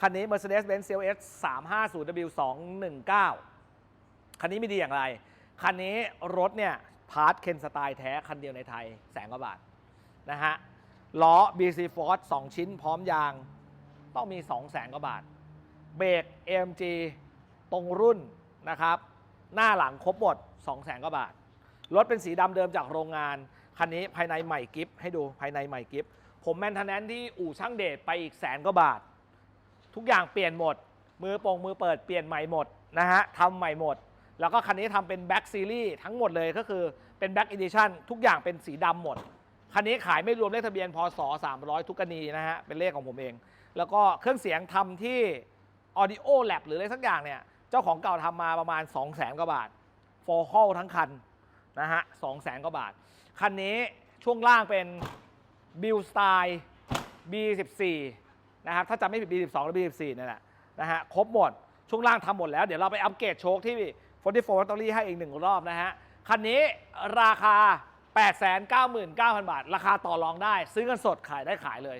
คันนี้ Mercedes-Benz CLS 350W219 คันนี้ไม่ดีอย่างไร คันนี้รถเนี่ยพาร์ทเคนสไตล์แท้ คันเดียวในไทยแสนกว่าบาทนะฮะ ล้อ BC Force 2 ชิ้นพร้อมยาง ต้องมี 2 0 0แสนกว่าบาท เบรก AMG ตรงรุ่นนะครับ หน้าหลังครบหมด 2 0 0แสนกว่าบาท รถเป็นสีดำเดิมจากโรงงาน คันนี้ภายในใหม่กิฟให้ดูภายในใหม่กิฟผมแมนเทนแนนที่อู่ช่างเดชไปอีกแสนกว่าบาท ทุกอย่างเปลี่ยนหมด มือโปงมือเปิดเปลี่ยนใหม่หมดนะฮะทำใหม่หมด แล้วก็คันนี้ทำเป็นแบ็กซีรีส์ทั้งหมดเลยก็คือเป็นแบ็กอีดิชั่นทุกอย่างเป็นสีดำหมด คันนี้ขายไม่รวมเลขทะเบียนพศ300 ทุกกรณีนะฮะเป็นเลขของผมเอง แล้วก็เครื่องเสียงทำที่ Audio Lab หรืออะไรสักอย่างเนี่ยเจ้าของเก่าทำมาประมาณ 2 0 0แสนกว่าบาทโฟลทั้งคันนะฮะ2 0 0แสนกว่าบาท คันนี้ช่วงล่างเป็นบิลสไตล์ B14 นะครับถ้าจำไม่ผิด B12 หรือ B14 นั่นแหละนะฮะครบหมด ช่วงล่างทำหมดแล้ว เดี๋ยวเราไปอัปเกรดโชคที่ 44 Factory ให้อีกหนึ่งรอบนะฮะคันนี้ราคา 899,000 บาท ราคาต่อรองได้ ซื้อกันสดขายได้ขายเลย